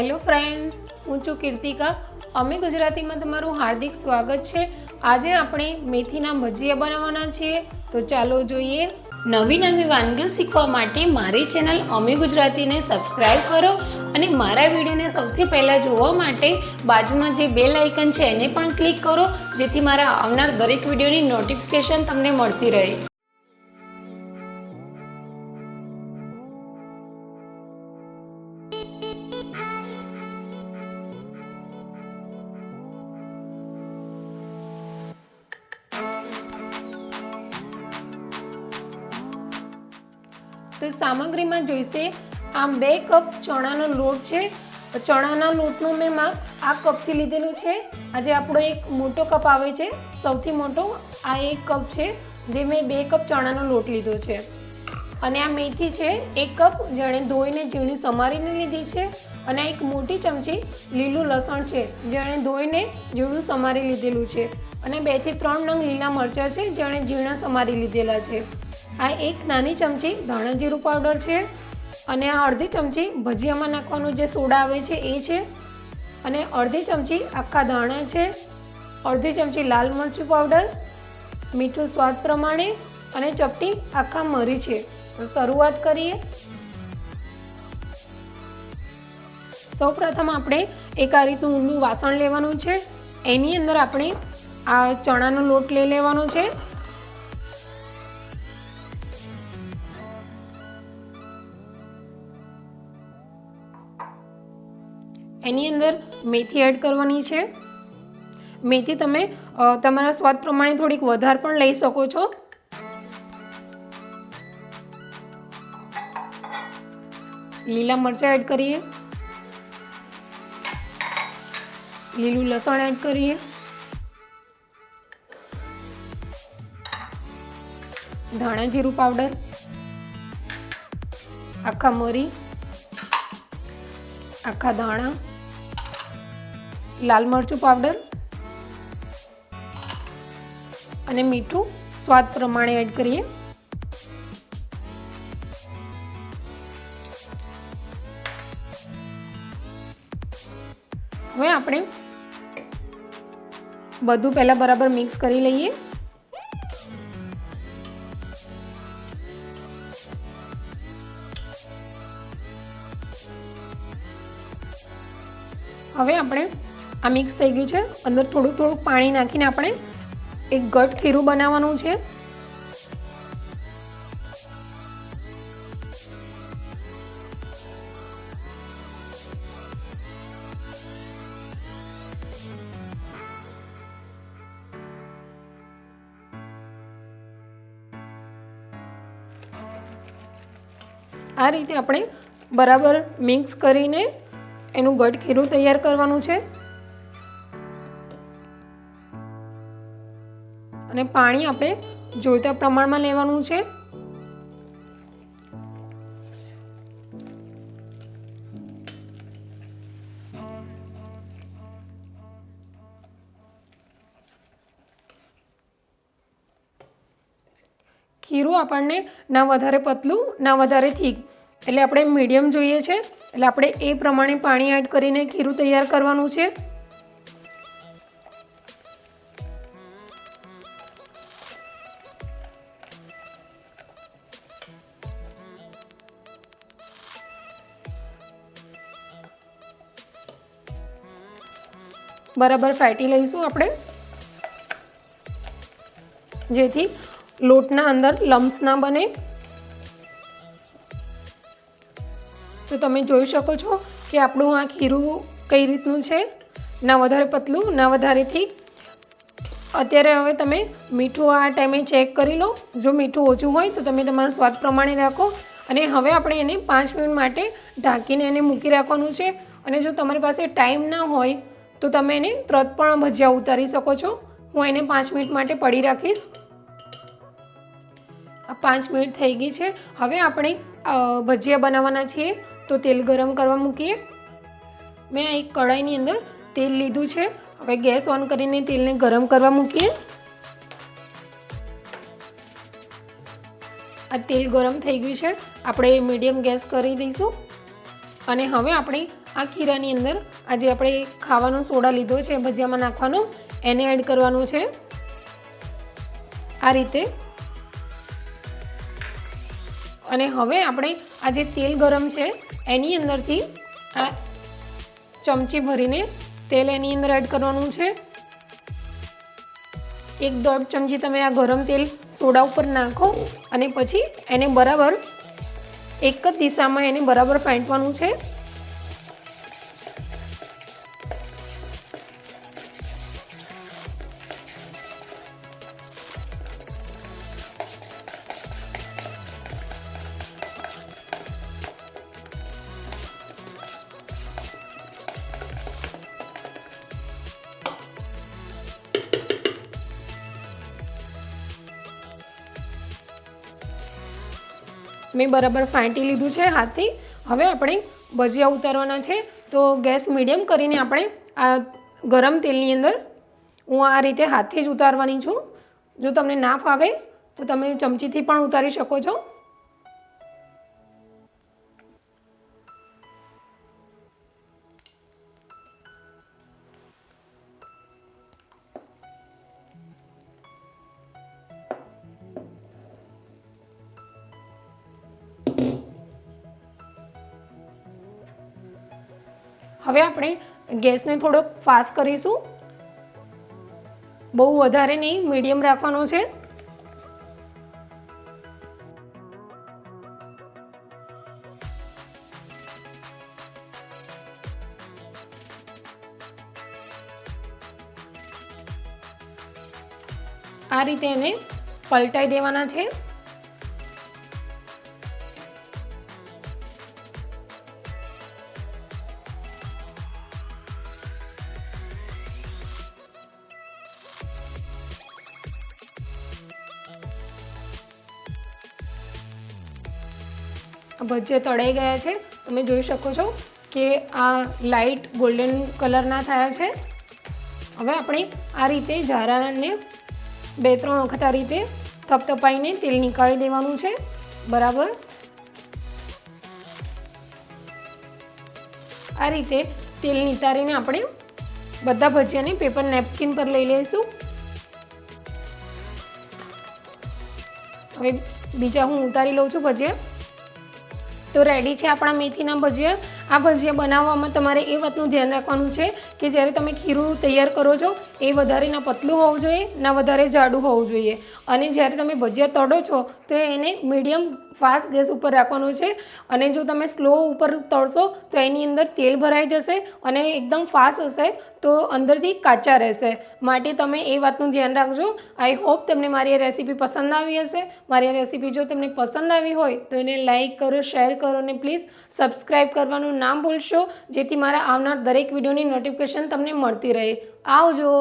Hello friends, હું છું કીર્તિકા. અમે ગુજરાતીમાં તમારું હાર્દિક સ્વાગત છે. આજે આપણે મેથીના ભજીયા બનાવવાના છીએ. તો ચાલો જોઈએ. નવી નવી વાનગીઓ શીખવા માટે મારી ચેનલ અમે ગુજરાતીને સબસ્ક્રાઇબ કરો અને મારા વિડીયોને સૌથી પહેલાં જોવા માટે બાજુમાં જે બેલ આઇકન છે એને પણ ક્લિક કરો, જેથી મારા આવનાર દરેક વિડીયોની નોટિફિકેશન તમને મળતી રહે. તો સામગ્રીમાં જોઈશે, આમ બે કપ ચણાનો લોટ છે. ચણાના લોટનું મેં માપ આ કપથી લીધેલું છે. આજે આપણો એક મોટો કપ આવે છે. સૌથી મોટો આ એક કપ છે, જે મેં બે કપ ચણાનો લોટ લીધો છે. અને આ મેથી છે, એક કપ, જેણે ધોઈને ઝીણી સમારીને લીધી છે. અને એક મોટી ચમચી લીલું લસણ છે, જેણે ધોઈને ઝીણું સમારી લીધેલું છે. અને બેથી ત્રણ નંગ લીલા મરચાં છે, જેણે ઝીણા સમારી લીધેલા છે. આ એક નાની ચમચી ધાણા જીરું પાવડર છે અને આ અડધી ચમચી ભજીયામાં નાખવાનું જે સોડા આવે છે એ છે. અને અડધી ચમચી આખા ધાણા છે. અડધી ચમચી લાલ મરચું પાવડર, મીઠું સ્વાદ પ્રમાણે અને ચપટી આખા મરી છે. તો શરૂઆત કરીએ. સૌ પ્રથમ આપણે એક આ રીતનું ઊંડું વાસણ લેવાનું છે. એની અંદર આપણે આ ચણાનો લોટ લઈ લેવાનો છે. એની અંદર મેથી એડ કરવાની છે. મેથી તમે તમારા સ્વાદ પ્રમાણે થોડીક વધારે પણ લઈ શકો છો. લીલા મરચાં એડ કરીએ. લીલું લસણ એડ કરીએ. ધાણા જીરું પાવડર આખા મરી. આખા ધાણા. લાલ મરચું પાવડર અને મીઠું સ્વાદ પ્રમાણે એડ કરીએ. હવે આપણે બધું પહેલાં બરાબર મિક્સ કરી લઈએ. હવે આપણે આ મિક્સ થઈ ગયું છે. અંદર થોડુંક થોડુંક પાણી નાખીને આપણે એક ગટ ખીરું બનાવવાનું છે. આ રીતે આપણે બરાબર મિક્સ કરીને એનું ગટ ખીરું તૈયાર કરવાનું છે. અને પાણી આપણે જોઈતા પ્રમાણમાં લેવાનું છે. ખીરું આપણને ના વધારે પતલું, ના વધારે થીક. એટલે આપણે મીડિયમ જોઈએ છે. એટલે આપણે એ પ્રમાણે પાણી એડ કરીને ખીરું તૈયાર કરવાનું છે. બરાબર ફેટી લઈશું આપણે. જેથી લોટના અંદર લમ્સ ના બને. તો તમે જોઈ શકો છો કે આપણું આ ખીરું કઈ રીતનું છે. ના વધારે પતલું, ના વધારે થીક. અત્યારે હવે તમે મીઠું આ ટાઈમે ચેક કરી લો. જો મીઠું ઓછું હોય તો તમે તમારા સ્વાદ પ્રમાણે રાખો. અને હવે આપણે એને પાંચ મિનિટ માટે ઢાંકીને એને મૂકી રાખવાનું છે. અને જો તમારી પાસે ટાઈમ ના હોય તો તમે એને તરત ભજીયા ઉતારી શકો છો. હું એને પાંચ મિનિટ માટે પડી રાખીશ. પાંચ મિનિટ થઈ ગઈ છે. હવે આપણે ભજીયા બનાવવાના છીએ. તો તેલ ગરમ કરવા મૂકીએ. મેં એક કઢાઈની અંદર તેલ લીધું છે. હવે ગેસ ઓન કરીને તેલને ગરમ કરવા મૂકીએ. આ તેલ ગરમ થઈ ગયું છે. આપણે મીડિયમ ગેસ કરી દઈશું. અને હવે આપણે આ ખીરાની અંદર આજે આપણે ખાવાનો સોડા લીધો છે, ભજીયામાં નાખવાનો, એને એડ કરવાનું છે. આ રીતે. અને હવે આપણે આ જે તેલ ગરમ છે, એની અંદરથી આ ચમચી ભરીને તેલ એની અંદર એડ કરવાનું છે. એક દોઢ ચમચી તમે આ ગરમ તેલ સોડા ઉપર નાખો અને પછી એને બરાબર એક જ દિશામાં એને બરાબર ફેંટવાનું છે. મેં બરાબર ફાંટી લીધું છે હાથથી. હવે આપણે ભજીયા ઉતારવાના છે. તો ગેસ મીડિયમ કરીને આપણે આ ગરમ તેલની અંદર હું આ રીતે હાથથી જ ઉતારવાની છું. જો તમને ના ફાવે તો તમે ચમચીથી પણ ઉતારી શકો છો. હવે આપણે ગેસને થોડોક ફાસ્ટ કરીશું. બહુ વધારે નહીં, મીડિયમ રાખવાનો છે. આ રીતે એને પલટાઈ દેવાના છે. ભજીયા તળાઈ ગયા છે. તમે જોઈ શકો છો કે આ લાઇટ ગોલ્ડન કલરના થયા છે. હવે આપણે આ રીતે ઝારાને બે, ત્રણ વખત આ રીતે થપથપાઈને તેલ નીકાળી દેવાનું છે. બરાબર? આ રીતે તેલ નિતારીને આપણે બધા ભજીયાને પેપર નેપકિન પર લઈ લઈશું. હવે બીજા હું ઉતારી લઉં છું ભજીયા. તો રેડી છે આપણા મેથીના ભજીયા? આ ભજીયા બનાવવામાં તમારે એ વાતનું ધ્યાન રાખવાનું છે કે જ્યારે તમે ખીરું તૈયાર કરો છો, એ વધારે ના પતલું હોવું જોઈએ, ના વધારે જાડું હોવું જોઈએ. અને જ્યારે તમે ભજીયા તળો છો, તો એને મીડિયમ ફાસ્ટ ગેસ ઉપર રાખવાનું છે. અને જો તમે સ્લો ઉપર તળશો, તો એની અંદર તેલ ભરાઈ જશે અને એકદમ ફાસ્ટ હશે, તો અંદરથી કાચા રહેશે. માટે તમે એ વાતનું ધ્યાન રાખજો. આઈ હોપ તમને મારી આ રેસીપી પસંદ આવી હશે. મારી આ રેસીપી જો તમને પસંદ આવી હોય, તો એને લાઇક કરો શેર કરો અને પ્લીઝ સબસ્ક્રાઈબ કરવાનું ના ભૂલશો જેથી મારા આવનાર દરેક વિડીયોની નોટિફિકેશન તમને મળતી રહે. આવજો!